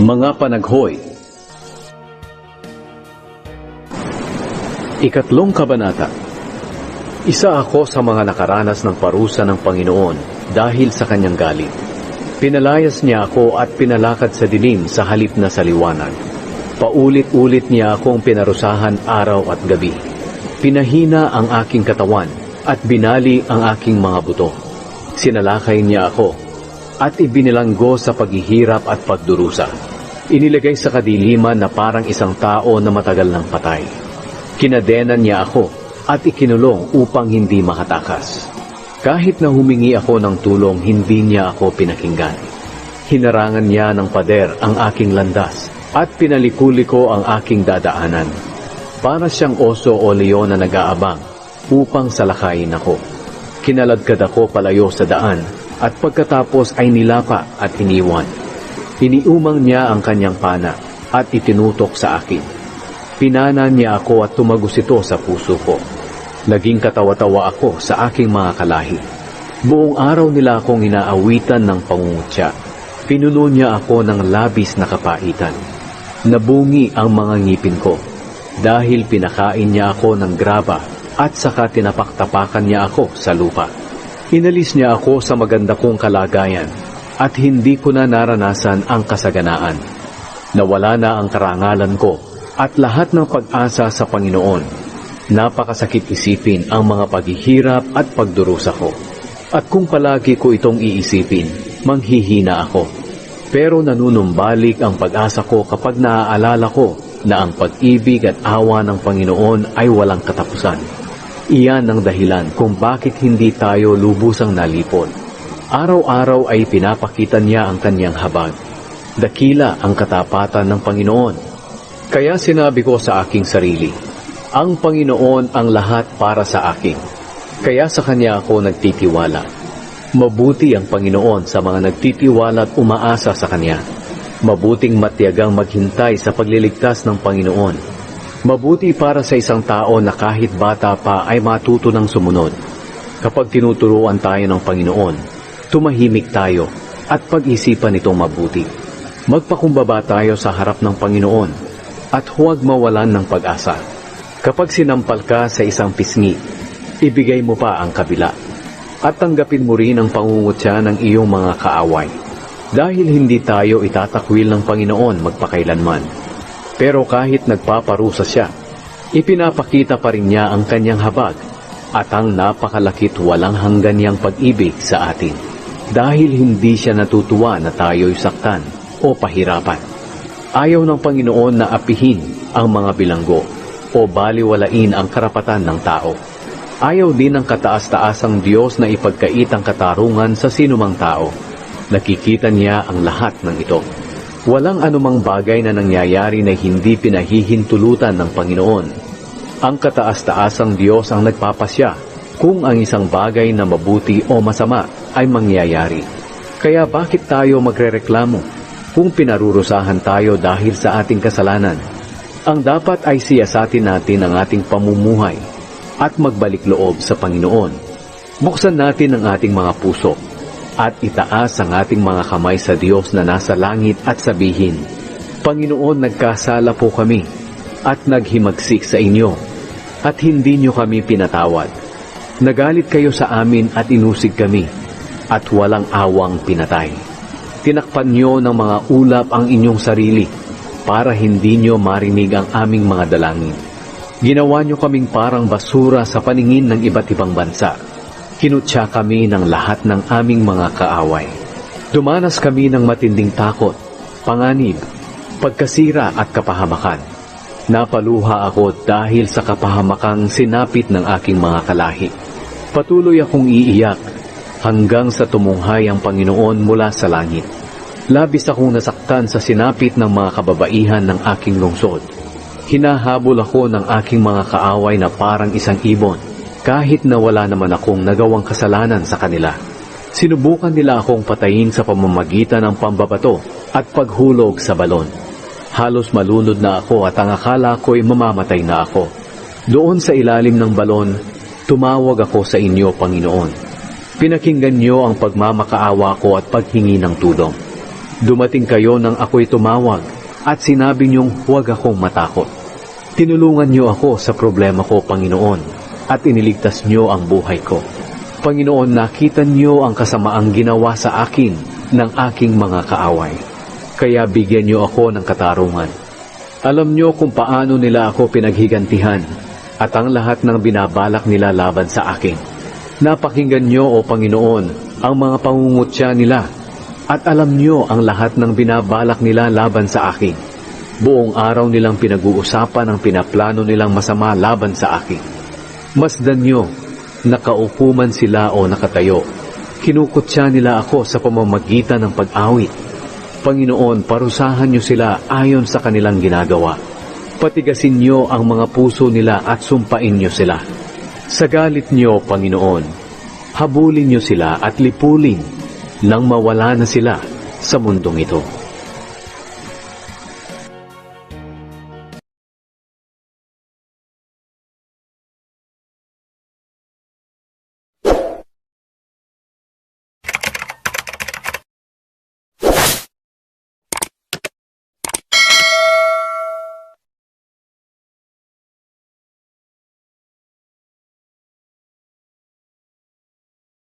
Mga panaghoy Ikatlong Kabanata Isa ako sa mga nakaranas ng parusa ng Panginoon dahil sa kanyang galit. Pinalayas niya ako at pinalakad sa dilim sa halip na sa liwanag. Paulit-ulit niya akong pinarusahan araw at gabi. Pinahina ang aking katawan at binali ang aking mga buto. Sinalakay niya ako at ibinilanggo sa paghihirap at pagdurusa. Inilagay sa kadiliman na parang isang tao na matagal ng patay. Kinadenan niya ako at ikinulong upang hindi makatakas. Kahit na humingi ako ng tulong, hindi niya ako pinakinggan. Hinarangan niya ng pader ang aking landas at pinalikuli ko ang aking dadaanan. Para siyang oso o leon na nag-aabang upang salakayin ako. Kinaladkad ako palayo sa daan at pagkatapos ay nilapa at iniwan. Iniumang niya ang kanyang pana at itinutok sa akin. Pinana niya ako at tumagos ito sa puso ko. Naging katawa-tawa ako sa aking mga kalahi. Buong araw nila akong inaawitan ng pangungutya. Pinuno niya ako ng labis na kapaitan. Nabungi ang mga ngipin ko dahil pinakain niya ako ng graba at saka tinapaktapakan niya ako sa lupa. Inalis niya ako sa maganda kong kalagayan at hindi ko na naranasan ang kasaganaan. Nawala na ang karangalan ko at lahat ng pag-asa sa Panginoon. Napakasakit isipin ang mga paghihirap at pagdurusa ko. At kung palagi ko itong iisipin, manghihina ako. Pero nanunumbalik ang pag-asa ko kapag naaalala ko na ang pag-ibig at awa ng Panginoon ay walang katapusan. Iyan ang dahilan kung bakit hindi tayo lubusang nalipon. Araw-araw ay pinapakita niya ang kanyang habag. Dakila ang katapatan ng Panginoon. Kaya sinabi ko sa aking sarili, ang Panginoon ang lahat para sa akin. Kaya sa Kanya ako nagtitiwala. Mabuti ang Panginoon sa mga nagtitiwala at umaasa sa Kanya. Mabuting matiyagang maghintay sa pagliligtas ng Panginoon. Mabuti para sa isang tao na kahit bata pa ay matuto ng sumunod. Kapag tinuturuan tayo ng Panginoon, tumahimik tayo at pag-isipan itong mabuti. Magpakumbaba tayo sa harap ng Panginoon at huwag mawalan ng pag-asa. Kapag sinampal ka sa isang pisngi, ibigay mo pa ang kabila. At tanggapin mo rin ang pangungutya ng iyong mga kaaway. Dahil hindi tayo itatakwil ng Panginoon magpakailanman. Pero kahit nagpaparusa siya, ipinapakita pa rin niya ang kanyang habag at ang napakalakit walang hanggan niyang pag-ibig sa atin. Dahil hindi siya natutuwa na tayo'y saktan o pahirapan. Ayaw ng Panginoon na apihin ang mga bilanggo o baliwalain ang karapatan ng tao. Ayaw din ng kataas-taasang Diyos na ipagkait ang katarungan sa sinumang tao. Nakikita niya ang lahat ng ito. Walang anumang bagay na nangyayari na hindi pinahihintulutan ng Panginoon. Ang kataas-taasang Diyos ang nagpapasya kung ang isang bagay na mabuti o masama ay mangyayari. Kaya bakit tayo magrereklamo kung pinarurusahan tayo dahil sa ating kasalanan? Ang dapat ay siyasatin natin ang ating pamumuhay at magbalik loob sa Panginoon. Buksan natin ang ating mga puso at itaas ang ating mga kamay sa Diyos na nasa langit at sabihin, Panginoon, nagkasala po kami at naghimagsik sa inyo at hindi nyo kami pinatawad. Nagalit kayo sa amin at inusig kami at walang awang pinatay. Tinakpan nyo ng mga ulap ang inyong sarili para hindi nyo marinig ang aming mga dalangin. Ginawa nyo kaming parang basura sa paningin ng iba't ibang bansa. Kinutya kami ng lahat ng aming mga kaaway. Dumanas kami ng matinding takot, panganib, pagkasira at kapahamakan. Napaluha ako dahil sa kapahamakang sinapit ng aking mga kalahi. Patuloy akong iiyak hanggang sa tumunghay ang Panginoon mula sa langit. Labis akong nasaktan sa sinapit ng mga kababaihan ng aking lungsod. Hinahabol ako ng aking mga kaaway na parang isang ibon, kahit na wala naman akong nagawang kasalanan sa kanila. Sinubukan nila akong patayin sa pamamagitan ng pambabato at paghulog sa balon. Halos malunod na ako at ang akala ko'y mamamatay na ako. Doon sa ilalim ng balon, tumawag ako sa inyo, Panginoon. Pinakinggan niyo ang pagmamakaawa ko at paghingi ng tulong. Dumating kayo nang ako'y tumawag at sinabi niyong huwag akong matakot. Tinulungan niyo ako sa problema ko, Panginoon, at iniligtas niyo ang buhay ko. Panginoon, nakita niyo ang kasamaang ginawa sa akin ng aking mga kaaway. Kaya bigyan niyo ako ng katarungan. Alam niyo kung paano nila ako pinaghigantihan at ang lahat ng binabalak nila laban sa akin. Napakinggan niyo, O Panginoon, ang mga pangungutya nila at alam niyo ang lahat ng binabalak nila laban sa akin. Buong araw nilang pinag-uusapan ang pinaplano nilang masama laban sa akin. Masdan niyo, nakaupo man sila o nakatayo. Kinukutya nila ako sa pamamagitan ng pag-awit. Panginoon, parusahan niyo sila ayon sa kanilang ginagawa. Patigasin niyo ang mga puso nila at sumpain niyo sila. Sa galit niyo, Panginoon, habulin niyo sila at lipulin nang mawala na sila sa mundong ito.